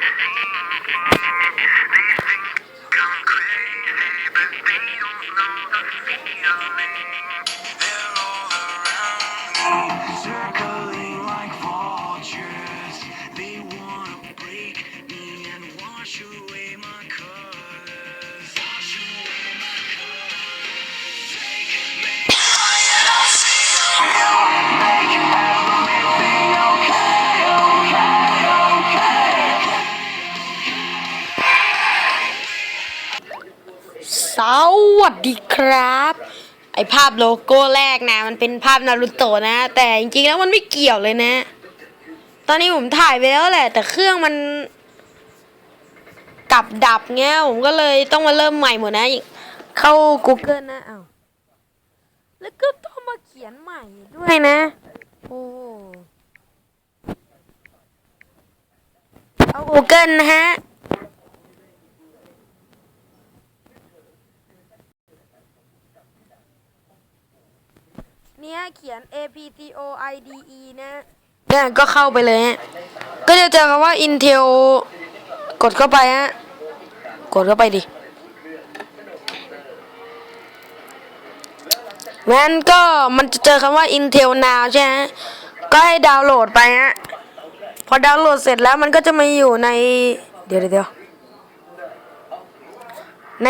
These things come Crazy, but they don't know the feeling. สวัสดีครับ ไอภาพโลโก้แรกนะ มันเป็นภาพนารูโตะนะ แต่จริงๆแล้วมันไม่เกี่ยวเลยนะ ตอนนี้ผมถ่ายไปแล้วแหละ แต่เครื่องมันกลับดับเงี้ยผมก็เลยต้องมาเริ่มใหม่หมดนะ เข้า Google นะอ้าวแล้วก็ต้องมาเขียนใหม่ด้วยนะ โอ้เอา Google นะฮะ เนี่ยเขียน A P T O I D E นะเนี่ยก็เข้าไปเลยฮะก็จะเจอคำว่า Intel กดเข้าไปฮะ กดเข้าไปดิงั้นก็มันจะเจอคำว่า Intel Now ใช่ไหมก็ให้ดาวน์โหลดไปฮะ พอดาวน์โหลดเสร็จแล้วมันก็จะมาอยู่ใน เดี๋ยวเดี๋ยวเดี๋ยวใน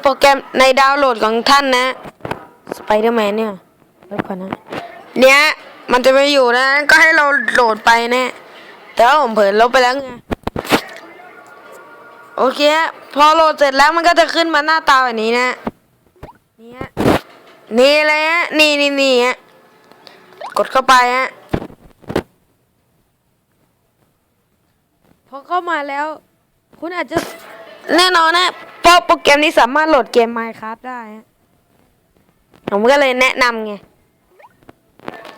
โปรแกรมในดาวน์โหลดของท่านนะ Spider-Man เนี่ย ลบก่อนนะ เนี้ยมันจะไม่อยู่นะ ก็ให้เราโหลดไปนะแต่ว่าผมเผลอลบไปแล้วไง โอเค พอโหลดเสร็จแล้วมันก็จะขึ้นมาหน้าตาแบบนี้นะ นี่ฮะนี่เลยฮะ นี่นี่นี่ฮะ กดเข้าไปฮะ พอเข้ามาแล้ว คุณอาจจะแน่นอนนะเพราะโปรแกรมนี้สามารถโหลดเกม Minecraft ได้ ผมก็เลยแนะนำไง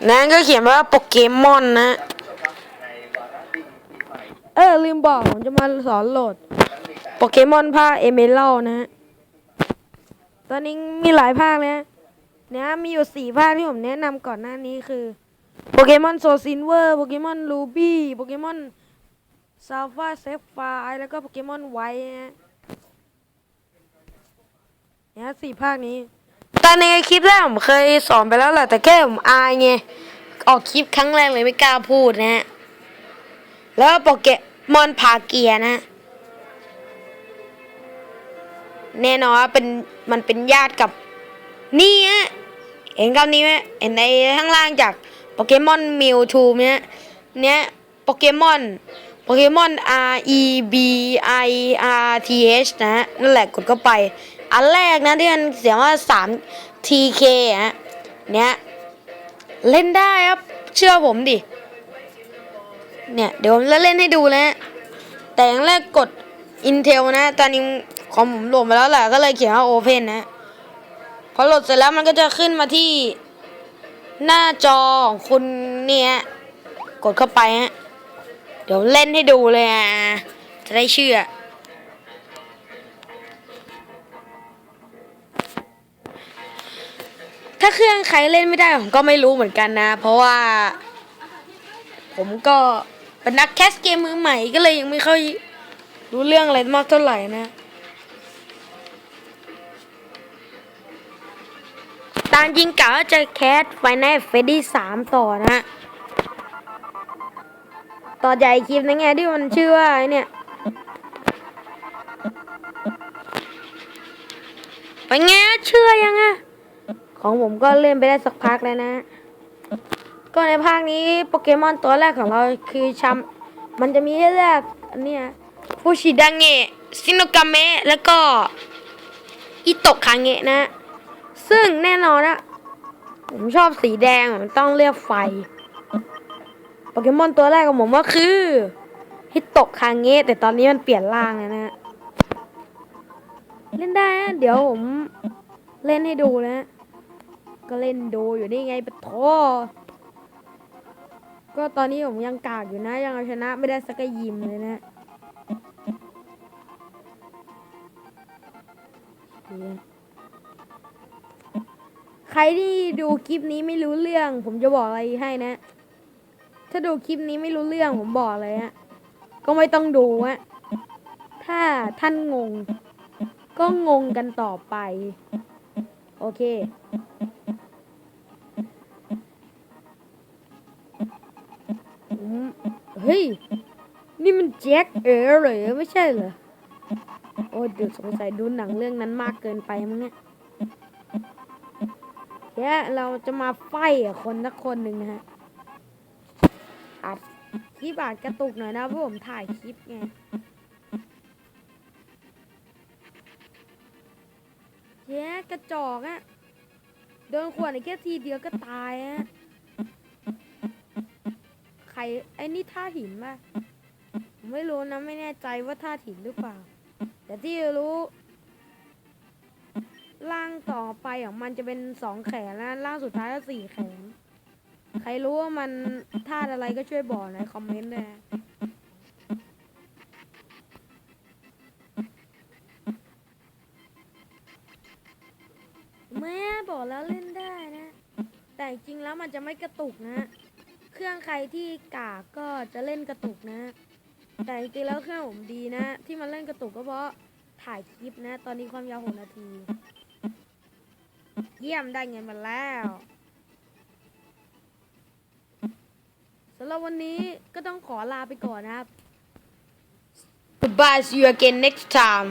นั้นก็เขียนว่าโปเกมอนนะ เออลืมบอกผมจะมาสอนโหลด โปเกมอนภาคเอเมอรัลนะฮะ ตอนนี้มีหลายภาคเลยนะเนี่ยมีอยู่สี่ภาคที่ผมแนะนำก่อนหน้านี้คือโปเกมอนโซซินเวอร์โปเกมอนลูบี้โปเกมอนซาฟาเซฟไฟแล้วก็โปเกมอนไวท์นะฮะเนี่ยสี่ภาคนี้ ตอนในคลิปแรกผมเคยสอนไปแล้วแหละแต่แค่ผมอายไงออกคลิปครั้งแรกเลยไม่กล้าพูดนะฮะแล้วโปเกมอนพาเกียนะ แน่นอนว่าเป็นมันเป็นญาติกับนี่ฮะเห็นคำนี้ไหมเห็นในข้างล่างจากโปเกมอนมิวทูเนี่ยเนี้ยโปเกมอนโปเกมอน R E B I R T H นะฮะนั่นแหละกดเข้าไป อันแรกนะที่มันเสียงว่า 3 TK ฮะเนี้ยเล่นได้ครับ เชื่อผมดิ เนี่ย เดี๋ยวผมจะเล่นให้ดูนะแต่อย่างแรกกด Intel นะ ตอนนี้ของผมโหลดมาแล้วแหละก็เลยเขียนว่า Open นะ พอโหลดเสร็จแล้วมันก็จะขึ้นมาที่หน้าจอของคุณเนี่ย กดเข้าไปฮะ เดี๋ยวเล่นให้ดูเลยอะ จะได้เชื่อ เครื่องใครเล่นไม่ได้ผมก็ไม่รู้เหมือนกันนะ เพราะว่า ผมก็เป็นนักแคสเกมมือใหม่ก็เลยยังไม่ค่อยรู้เรื่องอะไรมากเท่าไหร่นะตามจริงกะว่าจะแคสไฟในเฟดดี้สามต่อนะต่อใหญ่คลิปนั่นไงที่มันชื่อว่าไอเนี่ยไปไงเชื่อยังอะ ของผมก็เล่นไปได้สักพักแล้วนะ ก็ในภาคนี้โปเกมอนตัวแรกของเราคือชัมมันจะมีให้เลือกอันนี้ฟูชิดังเงะซินโนกาเมะแล้วก็อิโตะคาเงะนะ ซึ่งแน่นอนนะผมชอบสีแดงมันต้องเลือกไฟโปเกมอนตัวแรกของผมก็คือฮิโตะคาเงะแต่ตอนนี้มันเปลี่ยนร่างแล้วนะเล่นได้นะเดี๋ยวผมเล่นให้ดูนะ ก็เล่นโดอยู่นี่ไงปะโถก็ตอนนี้ผมยังกากอยู่นะ ยังเอาชนะไม่ได้สักยิมเลยนะใครที่ดูคลิปนี้ไม่รู้เรื่อง ผมจะบอกอะไรให้นะ ถ้าดูคลิปนี้ไม่รู้เรื่องผมบอกเลยฮะก็ไม่ต้องดูฮะถ้าท่านงง ก็งงกันต่อไป โอเค อืมเฮ้ย นี่มันแจ็คเอ๋อเหรอไม่ใช่เหรอ โอ้ยเดี๋ยวสงสัยดูหนังเรื่องนั้นมากเกินไปมั้งเนี่ยแกเราจะมาไฟคนสักคนหนึ่งนะฮะอัดคลิปอาจกระตุกหน่อยนะเพราะผมถ่ายคลิปไงแย่กระจอกอะโดนขวดไอ้แค่ทีเดียวก็ตายอะ รไอ้นี่ท่าหินป่ะผมไม่รู้นะไม่แน่ใจว่าท่าหินหรือเปล่า แต่ที่รู้ร่างต่อไปของมันจะเป็นสองแขนแล้วร่างสุดท้ายก็สี่แขน ใครรู้ว่ามันท่าอะไรก็ช่วยบอกในคอมเมนต์ด้วยนะแม่บอกแล้วเล่นได้นะ แต่จริงแล้วมันจะไม่กระตุกนะ รื่องใครที่กากก็จะเล่นกระตุกนะ แต่จริงๆแล้วเครื่องผมดีนะ ที่มันเล่นกระตุกก็เพราะถ่ายคลิปนะ ตอนนี้ความยาวหกนาที เยี่ยมได้เงินมาแล้วสำหรับวันนี้ก็ต้องขอลาไปก่อนนะครับ Goodbye see you again next time